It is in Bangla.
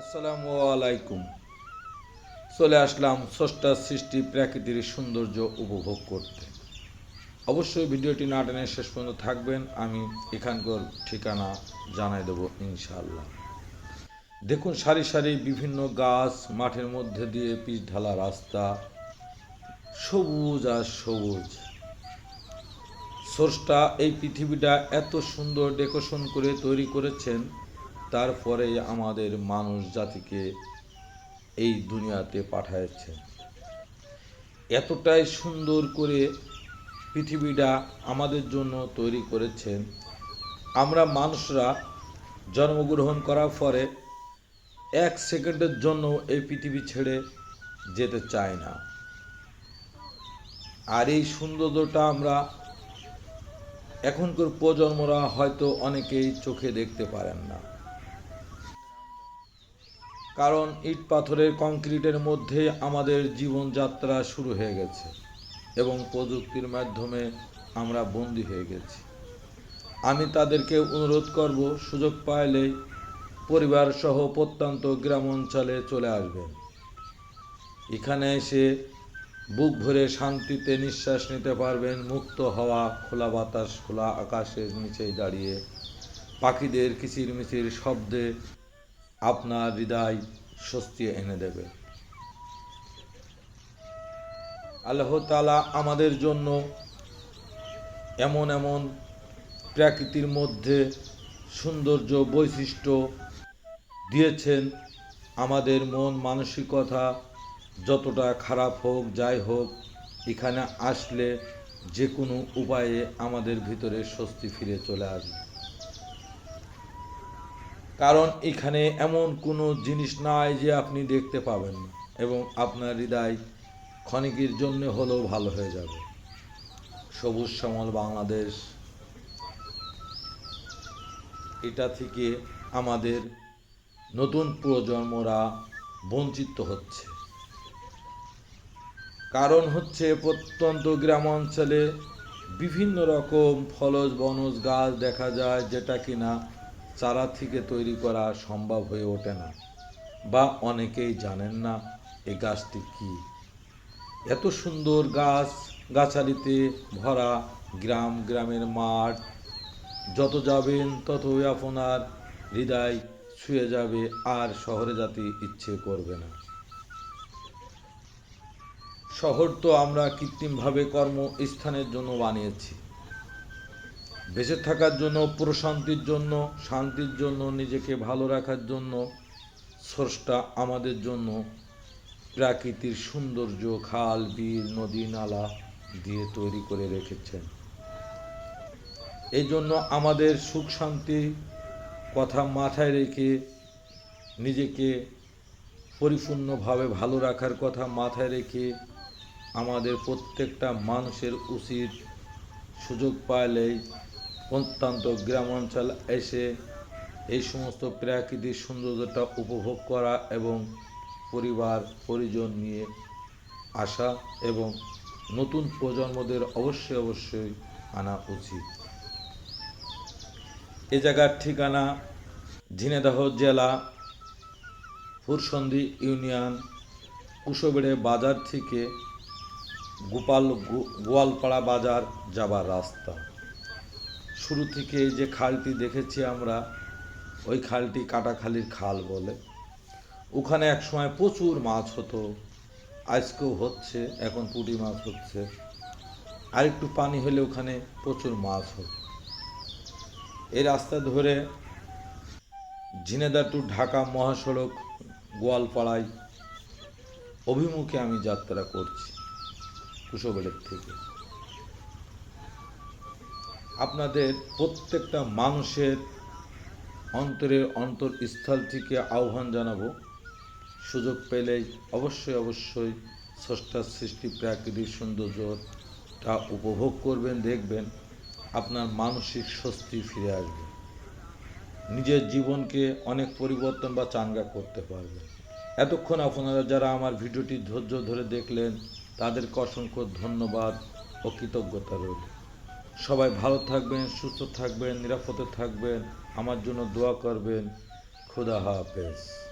আসসালামু আলাইকুম। চলে আসলাম স্রষ্টার সৃষ্টি প্রাকৃতিক সৌন্দর্য উপভোগ করতে। অবশ্যই ভিডিওটি না টেনে শেষ পর্যন্ত থাকবেন, আমি এখানকার ঠিকানা জানাই দেবো ইনশাআল্লাহ। দেখুন, সারি সারি বিভিন্ন গাছ মাঠের মধ্যে দিয়ে পিচ ঢালা রাস্তা, সবুজ আর সবুজ। স্রষ্টা এই পৃথিবীটা এত সুন্দর ডেকোরেশন করে তৈরি করেছেন তারপরে আমাদের মানুষ জাতিকে এই দুনিয়াতে পাঠাচ্ছেন এতটাই সুন্দর করে পৃথিবীটা আমাদের জন্য তৈরি করেছেন। আমরা মানুষরা জন্মগ্রহণ করার পরে এক সেকেন্ডের জন্য এই পৃথিবী ছেড়ে যেতে চাই না। আর এই সৌন্দর্যটা আমরা এখনকার প্রজন্মরা হয়তো অনেকেই চোখে দেখতে পারেন না। কারণ ইট পাথরের কংক্রিটের মধ্যে আমাদের জীবনযাত্রা শুরু হয়ে গেছে এবং প্রযুক্তির মাধ্যমে আমরা বন্দী হয়ে গেছি। আমি তাদেরকে অনুরোধ করব, সুযোগ পাইলেই পরিবার সহ প্রত্যন্ত গ্রাম অঞ্চলে চলে আসবেন। এখানে এসে বুক ভরে শান্তিতে নিঃশ্বাস নিতে পারবেন, মুক্ত হওয়া, খোলা বাতাস, খোলা আকাশের নিচে দাঁড়িয়ে, পাখিদের কিচিরমিচির শব্দে আপনার হৃদয় স্বস্তি এনে দেবে। আল্লাহ তালা আমাদের জন্য এমন এমন প্রকৃতির মধ্যে সৌন্দর্য বৈশিষ্ট্য দিয়েছেন। আমাদের মন মানসিকতা যতটা খারাপ হোক, যাই হোক, এখানে আসলে যে কোনো উপায়ে আমাদের ভিতরে স্বস্তি ফিরে চলে আসবে। কারণ এখানে এমন কোনো জিনিস নাই যে আপনি দেখতে পাবেন না। এবং আপনার হৃদয় ক্ষণিকের জন্য হলেও ভালো হয়ে যাবে। সবুজ শ্যামল বাংলাদেশ। এটা থেকে আমাদের নতুন প্রজন্মরা বঞ্চিত হচ্ছে। কারণ হচ্ছে প্রত্যন্ত গ্রাম অঞ্চলে বিভিন্ন রকম ফলজ বনজ গাছ দেখা যায় যেটা কিনা চারা থেকে তৈরি করা সম্ভব হয়ে ওঠে না। বা অনেকেই জানেন না এ গাছটি কী। এত সুন্দর গাছ, গাছালিতে ভরা গ্রাম, গ্রামের মাঠ, যত যাবেন ততই আপনার হৃদয় ছুঁয়ে যাবে আর শহরে যেতে ইচ্ছে করবে না। শহর তো আমরা কৃত্রিমভাবে কর্মস্থানের জন্য বানিয়েছি। বেঁচে থাকার জন্য, প্রশান্তির জন্য, শান্তির জন্য, নিজেকে ভালো রাখার জন্য, স্রষ্টা আমাদের জন্য প্রাকৃতির সৌন্দর্য, খাল, বিল, নদী, নালা দিয়ে তৈরি করে রেখেছেন। এই জন্য আমাদের সুখ শান্তি কথা মাথায় রেখে নিজেকে পরিপূর্ণভাবে ভালো রাখার কথা মাথায় রেখে আমাদের প্রত্যেকটা মানুষের উচিত সুযোগ পাইলেই প্রত্যন্ত গ্রাম অঞ্চল এসে এই সমস্ত প্রাকৃতিক সৌন্দর্যটা উপভোগ করা এবং পরিবার, পরিজন নিয়ে আসা এবং নতুন প্রজন্মদের অবশ্যই অবশ্যই আনা উচিত। এ জায়গার ঠিকানা ঝিনেদাহ জেলা, ফুরসন্ধি ইউনিয়ন, কুশবেড়ে বাজার থেকে গোপাল গোয়ালপাড়া বাজার যাবার রাস্তা। শুরু থেকে যে খালটি দেখেছি আমরা, ওই খালটি কাটাখালির খাল বলে। ওখানে একসময় প্রচুর মাছ হতো, আজকেও হচ্ছে, এখন পুঁটি মাছ হচ্ছে। আর একটু পানি হলে ওখানে প্রচুর মাছ হতো। এই রাস্তা ধরে ঝিনেদা টু ঢাকা মহাসড়ক, গোয়ালপাড়ায় অভিমুখে আমি যাত্রা করছি কুশোবেড়ের থেকে। আপনাদের প্রত্যেকটা মানুষের অন্তরের অন্তরস্থল থেকে আহ্বান জানাব। সুযোগ পেলেই অবশ্যই অবশ্যই স্রষ্টার সৃষ্টি প্রাকৃতিক সৌন্দর্যটা উপভোগ করবেন, দেখবেন, আপনার মানসিক স্বস্তি ফিরে আসবে। নিজের জীবনকে অনেক পরিবর্তন বা চাঙ্গা করতে পারবেন। এতক্ষণ আপনারা যারা আমার ভিডিওটি ধৈর্য ধরে দেখলেন, তাদেরকে অসংখ্য ধন্যবাদ ও কৃতজ্ঞতা রইল। সবাই ভালো থাকবেন সুস্থ থাকবেন নিরাপদে থাকবেন। আমার জন্য দোয়া করবেন। খুদা হাফেজ।